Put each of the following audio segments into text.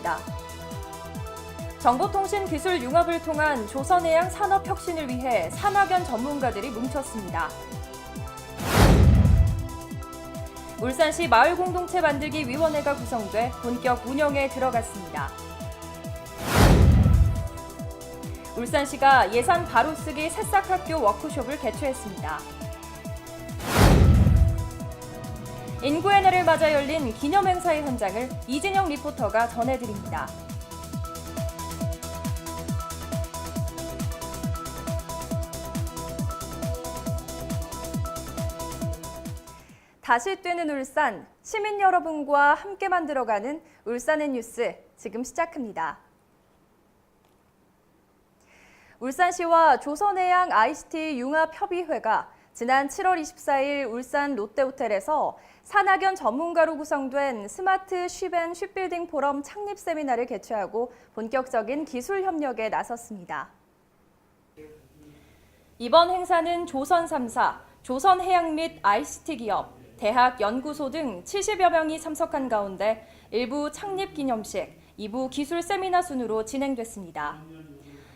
오늘의 이슈입니다. 정보통신 기술 융합을 통한 조선해양 산업 혁신을 위해 산학연 전문가들이 뭉쳤습니다. 울산시 마을 공동체 만들기 위원회가 구성돼 본격 운영에 들어갔습니다. 울산시가 예산 바로 쓰기 새싹학교 워크숍을 개최했습니다. 인구의 날을 맞아 열린 기념 행사의 현장을 이진영 리포터가 전해드립니다. 다시 뛰는 울산, 시민 여러분과 함께 만들어가는 울산의 뉴스 지금 시작합니다. 울산시와 조선해양 ICT 융합협의회가 지난 7월 24일 울산 롯데호텔에서 산학연 전문가로 구성된 스마트 쉽앤 쉽빌딩 포럼 창립 세미나를 개최하고 본격적인 기술 협력에 나섰습니다. 이번 행사는 조선 3사, 조선해양 및 ICT 기업, 대학, 연구소 등 70여 명이 참석한 가운데 일부 창립 기념식, 2부 기술 세미나 순으로 진행됐습니다.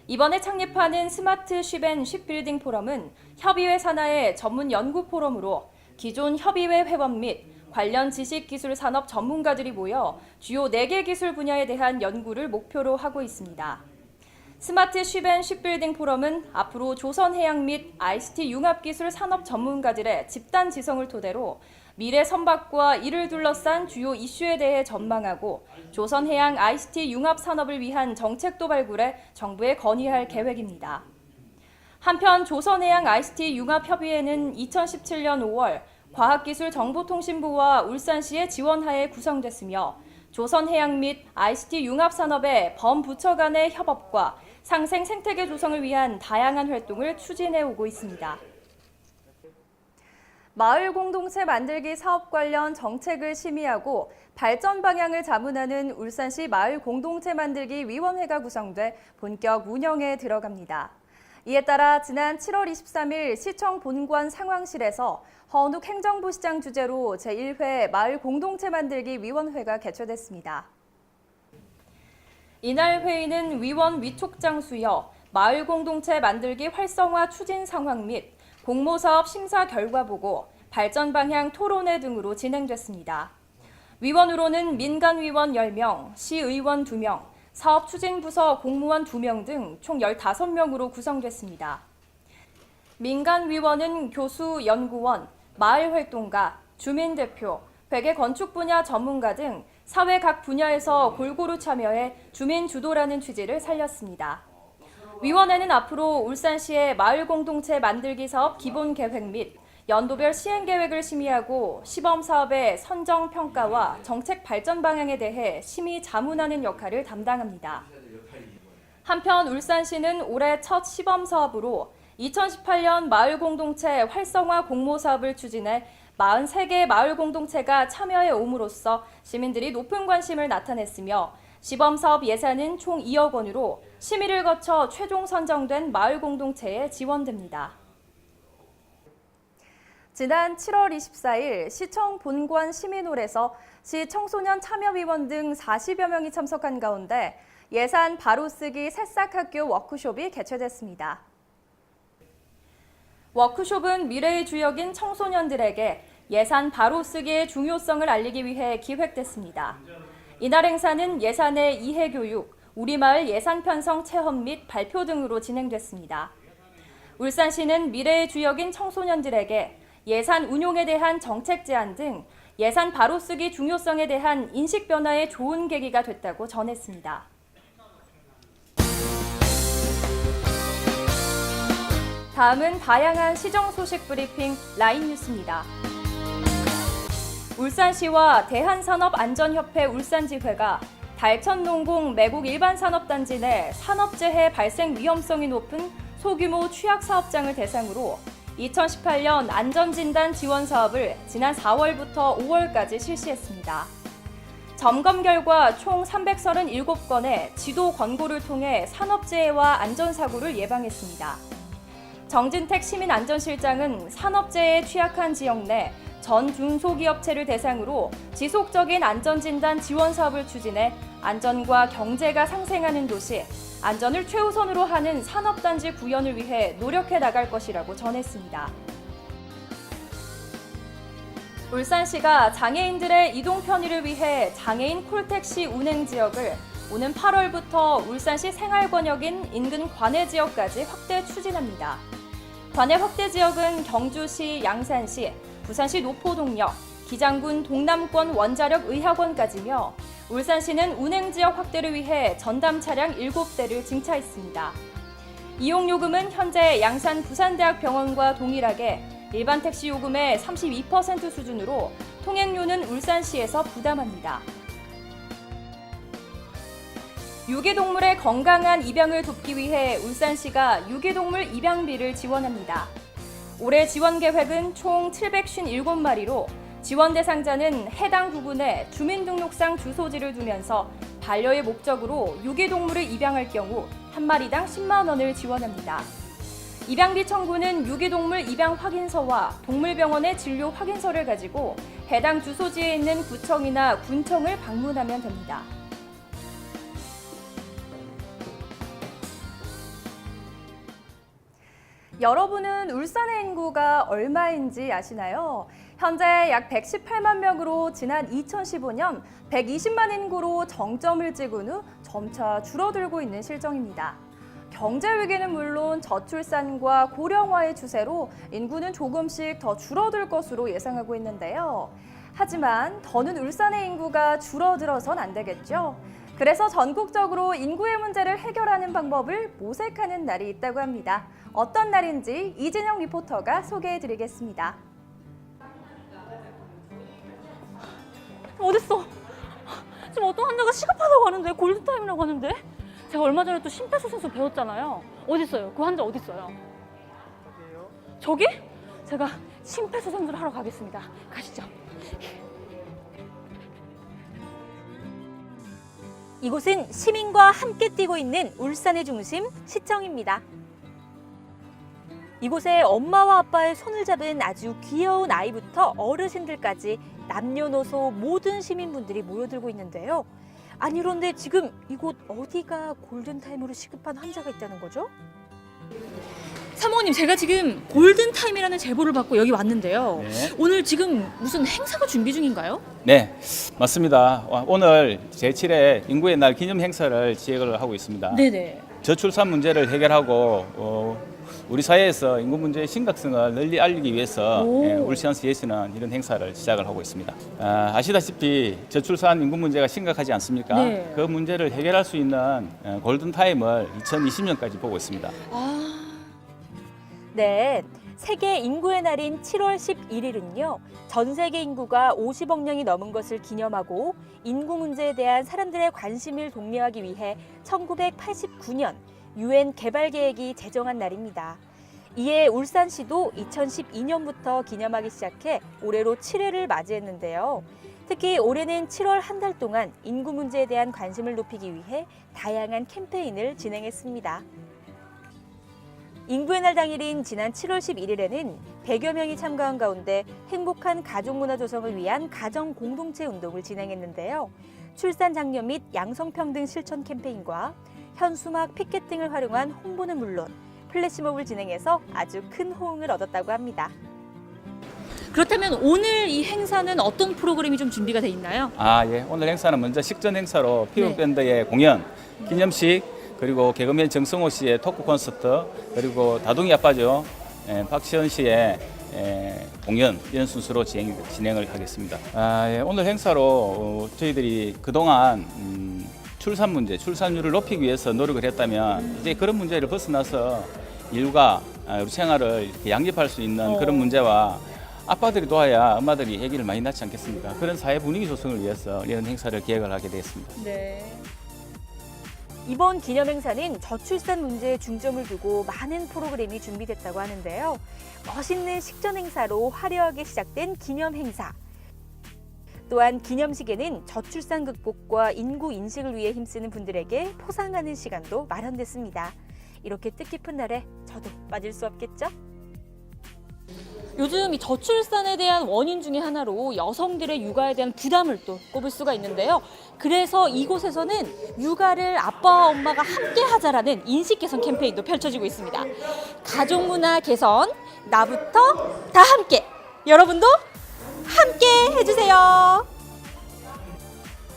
이번에 창립하는 스마트 쉽앤 쉽빌딩 포럼은 협의회 산하의 전문 연구 포럼으로 기존 협의회 회원 및 관련 지식 기술 산업 전문가들이 모여 주요 4개 기술 분야에 대한 연구를 목표로 하고 있습니다. 스마트 쉽앤 쉽빌딩 포럼은 앞으로 조선해양 및 ICT 융합기술 산업 전문가들의 집단 지성을 토대로 미래 선박과 이를 둘러싼 주요 이슈에 대해 전망하고 조선해양 ICT 융합 산업을 위한 정책도 발굴해 정부에 건의할 계획입니다. 한편 조선해양 ICT 융합협의회는 2017년 5월 과학기술정보통신부와 울산시의 지원하에 구성됐으며 조선해양 및 ICT 융합산업의 범부처 간의 협업과 상생 생태계 조성을 위한 다양한 활동을 추진해 오고 있습니다. 마을 공동체 만들기 사업 관련 정책을 심의하고 발전 방향을 자문하는 울산시 마을 공동체 만들기 위원회가 구성돼 본격 운영에 들어갑니다. 이에 따라 지난 7월 23일 시청 본관 상황실에서 허은욱 행정부 시장 주재로 제1회 마을 공동체 만들기 위원회가 개최됐습니다. 이날 회의는 위원 위촉장 수여, 마을 공동체 만들기 활성화 추진 상황 및 공모사업 심사 결과 보고, 발전 방향 토론회 등으로 진행됐습니다. 위원으로는 민간 위원 10명, 시의원 2명, 사업 추진 부서 공무원 2명 등 총 15명으로 구성됐습니다. 민간 위원은 교수, 연구원, 마을 활동가, 주민 대표, 회계 건축 분야 전문가 등 사회 각 분야에서 골고루 참여해 주민 주도라는 취지를 살렸습니다. 위원회는 앞으로 울산시의 마을 공동체 만들기 사업 기본 계획 및 연도별 시행 계획을 심의하고 시범 사업의 선정 평가와 정책 발전 방향에 대해 심의 자문하는 역할을 담당합니다. 한편 울산시는 올해 첫 시범 사업으로 2018년 마을 공동체 활성화 공모 사업을 추진해 43개 마을 공동체가 참여해 옴으로써 시민들이 높은 관심을 나타냈으며 시범 사업 예산은 총 2억 원으로 심의를 거쳐 최종 선정된 마을 공동체에 지원됩니다. 지난 7월 24일 시청 본관 시민홀에서 시 청소년 참여위원 등 40여 명이 참석한 가운데 예산 바로 쓰기 새싹학교 워크숍이 개최됐습니다. 워크숍은 미래의 주역인 청소년들에게 예산 바로 쓰기의 중요성을 알리기 위해 기획됐습니다. 이날 행사는 예산의 이해 교육, 우리 마을 예산 편성 체험 및 발표 등으로 진행됐습니다. 울산시는 미래의 주역인 청소년들에게 예산 운용에 대한 정책 제안 등 예산 바로 쓰기 중요성에 대한 인식 변화에 좋은 계기가 됐다고 전했습니다. 다음은 다양한 시정 소식 브리핑 라인 뉴스입니다. 울산시와 대한산업안전협회 울산지회가 달천농공 매국 일반산업단지 내 산업재해 발생 위험성이 높은 소규모 취약 사업장을 대상으로 2018년 안전진단 지원 사업을 지난 4월부터 5월까지 실시했습니다. 점검 결과 총 337건의 지도 권고를 통해 산업재해와 안전사고를 예방했습니다. 정진택 시민안전실장은 산업재해에 취약한 지역 내 전 중소기업체를 대상으로 지속적인 안전진단 지원 사업을 추진해 안전과 경제가 상생하는 도시, 안전을 최우선으로 하는 산업단지 구현을 위해 노력해 나갈 것이라고 전했습니다. 울산시가 장애인들의 이동 편의를 위해 장애인 콜택시 운행 지역을 오는 8월부터 울산시 생활권역인 인근 관내 지역까지 확대 추진합니다. 관내 확대 지역은 경주시 양산시, 부산시 노포동역, 기장군 동남권 원자력 의학원까지며 울산시는 운행 지역 확대를 위해 전담 차량 7대를 증차했습니다. 이용 요금은 현재 양산 부산대학병원과 동일하게 일반 택시 요금의 32% 수준으로 통행료는 울산시에서 부담합니다. 유기동물의 건강한 입양을 돕기 위해 울산시가 유기동물 입양비를 지원합니다. 올해 지원 계획은 총 757마리로 지원 대상자는 해당 부분에 주민등록상 주소지를 두면서 반려의 목적으로 유기동물을 입양할 경우 한 마리당 10만 원을 지원합니다. 입양비 청구는 유기동물 입양 확인서와 동물병원의 진료 확인서를 가지고 해당 주소지에 있는 구청이나 군청을 방문하면 됩니다. 여러분은 울산의 인구가 얼마인지 아시나요? 현재 약 118만 명으로 지난 2015년 120만 인구로 정점을 찍은 후 점차 줄어들고 있는 실정입니다. 경제 위기는 물론 저출산과 고령화의 추세로 인구는 조금씩 더 줄어들 것으로 예상하고 있는데요. 하지만 더는 울산의 인구가 줄어들어선 안 되겠죠. 그래서 전국적으로 인구의 문제를 해결하는 방법을 모색하는 날이 있다고 합니다. 어떤 날인지 이진영 리포터가 소개해 드리겠습니다. 어딨어? 지금 어떤 환자가 시급하다고 하는데 골든타임이라고 하는데 제가 얼마 전에 또 심폐소생술 배웠잖아요. 어딨어요? 그 환자 어딨어요? 저기? 제가 심폐소생술 하러 가겠습니다. 가시죠. 이곳은 시민과 함께 뛰고 있는 울산의 중심 시청입니다. 이곳에 엄마와 아빠의 손을 잡은 아주 귀여운 아이부터 어르신들까지 남녀노소 모든 시민분들이 모여들고 있는데요. 아니 그런데 지금 이곳 어디가 골든타임으로 시급한 환자가 있다는 거죠? 사모님 제가 지금 골든타임이라는 제보를 받고 여기 왔는데요. 네. 오늘 지금 무슨 행사가 준비 중인가요? 네, 맞습니다. 와, 오늘 제7회 인구의 날 기념 행사를 기획을 하고 있습니다. 네네. 저출산 문제를 해결하고 어, 우리 사회에서 인구 문제의 심각성을 널리 알리기 위해서 오. 예, 울산시에서는 이런 행사를 시작을 하고 있습니다. 아, 아시다시피 저출산 인구 문제가 심각하지 않습니까? 네. 그 문제를 해결할 수 있는 어, 골든 타임을 2020년까지 보고 있습니다. 아, 네. 세계 인구의 날인 7월 11일은요, 전 세계 인구가 50억 명이 넘은 것을 기념하고 인구 문제에 대한 사람들의 관심을 독려하기 위해 1989년 유엔 개발 계획이 제정한 날입니다. 이에 울산시도 2012년부터 기념하기 시작해 올해로 7회를 맞이했는데요. 특히 올해는 7월 한 달 동안 인구 문제에 대한 관심을 높이기 위해 다양한 캠페인을 진행했습니다. 인구의 날 당일인 지난 7월 11일에는 100여 명이 참가한 가운데 행복한 가족 문화 조성을 위한 가정 공동체 운동을 진행했는데요. 출산 장려 및 양성평등 실천 캠페인과 현수막 피켓 등을 활용한 홍보는 물론 플래시몹을 진행해서 아주 큰 호응을 얻었다고 합니다. 그렇다면 오늘 이 행사는 어떤 프로그램이 좀 준비가 돼 있나요? 아, 예. 오늘 행사는 먼저 식전 행사로 네. 피부 밴드의 공연, 기념식, 그리고 개그맨 정성호 씨의 토크 콘서트, 그리고 다둥이 아빠죠. 예, 박시현 씨의 예, 공연 이런 순서로 진행, 진행을 하겠습니다. 아, 예. 오늘 행사로 어, 저희들이 그동안 음, 출산 문제, 출산율을 높이기 위해서 노력을 했다면 이제 그런 문제를 벗어나서 인류가 아, 우리 생활을 양립할 수 있는 어. 그런 문제와 아빠들이 도와야 엄마들이 아기를 많이 낳지 않겠습니까? 그런 사회 분위기 조성을 위해서 이런 행사를 기획을 하게 되었습니다. 네. 이번 기념 행사는 저출산 문제에 중점을 두고 많은 프로그램이 준비됐다고 하는데요. 멋있는 식전 행사로 화려하게 시작된 기념 행사. 또한 기념식에는 저출산 극복과 인구 인식을 위해 힘쓰는 분들에게 포상하는 시간도 마련됐습니다. 이렇게 뜻깊은 날에 저도 빠질 수 없겠죠? 요즘 이 저출산에 대한 원인 중에 하나로 여성들의 육아에 대한 부담을 또 꼽을 수가 있는데요. 그래서 이곳에서는 육아를 아빠와 엄마가 함께 하자라는 인식 개선 캠페인도 펼쳐지고 있습니다. 가족 문화 개선, 나부터 다 함께. 여러분도 함께 해주세요.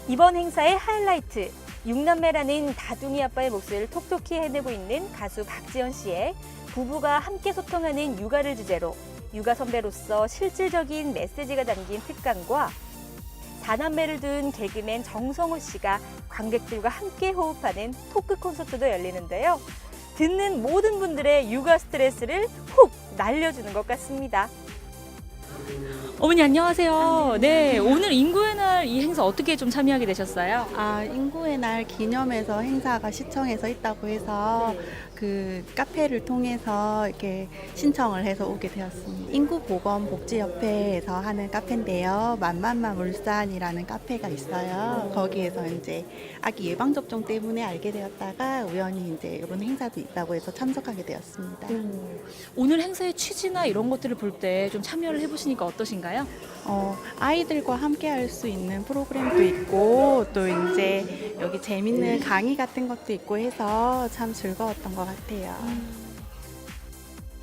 이번 행사의 하이라이트. 육남매라는 다둥이 아빠의 몫을 톡톡히 해내고 있는 가수 박지현 씨의 부부가 함께 소통하는 육아를 주제로 육아 선배로서 실질적인 메시지가 담긴 특강과 사남매를 둔 개그맨 정성호 씨가 관객들과 함께 호흡하는 토크 콘서트도 열리는데요. 듣는 모든 분들의 육아 스트레스를 훅 날려주는 것 같습니다. 어머니 안녕하세요. 네, 오늘 인구의 날 이 행사 어떻게 좀 참여하게 되셨어요? 아, 인구의 날 기념해서 행사가 시청에서 있다고 해서 그 카페를 통해서 이렇게 신청을 해서 오게 되었습니다. 인구보건복지협회에서 하는 카페인데요. 만만만 울산이라는 카페가 있어요. 거기에서 이제 아기 예방접종 때문에 알게 되었다가 우연히 이제 이런 행사도 있다고 해서 참석하게 되었습니다. 오늘 행사의 취지나 이런 것들을 볼 때 좀 참여를 해보시니까 어떠신가요? 어, 아이들과 함께 할 수 있는 프로그램도 있고 또 이제 여기 재밌는 강의 같은 것도 있고 해서 참 즐거웠던 것 같아요.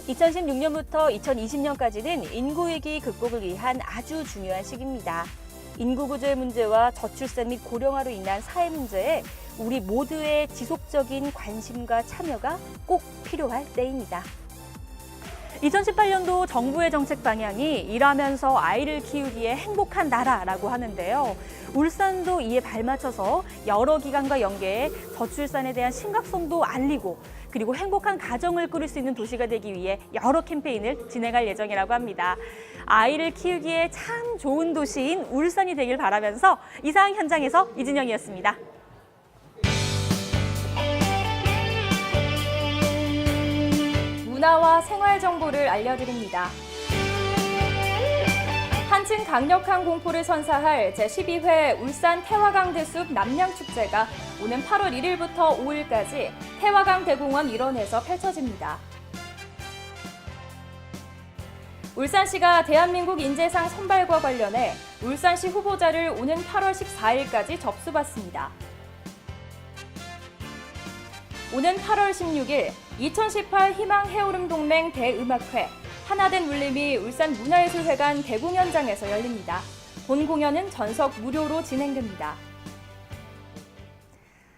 2016년부터 2020년까지는 인구위기 극복을 위한 아주 중요한 시기입니다. 인구 구조의 문제와 저출산 및 고령화로 인한 사회 문제에 우리 모두의 지속적인 관심과 참여가 꼭 필요할 때입니다. 2018년도 정부의 정책 방향이 일하면서 아이를 키우기에 행복한 나라라고 하는데요. 울산도 이에 발맞춰서 여러 기관과 연계해 저출산에 대한 심각성도 알리고 그리고 행복한 가정을 꾸릴 수 있는 도시가 되기 위해 여러 캠페인을 진행할 예정이라고 합니다. 아이를 키우기에 참 좋은 도시인 울산이 되길 바라면서 이상 현장에서 이진영이었습니다. 문화와 생활 정보를 알려드립니다. 한층 강력한 공포를 선사할 제12회 울산 태화강 대숲 남양축제가 오는 8월 1일부터 5일까지 태화강 대공원 일원에서 펼쳐집니다. 울산시가 대한민국 인재상 선발과 관련해 울산시 후보자를 오는 8월 14일까지 접수받습니다. 오는 8월 16일 2018 희망 해오름 동맹 대음악회 하나된 울림이 울산 문화예술회관 대공연장에서 열립니다. 본 공연은 전석 무료로 진행됩니다.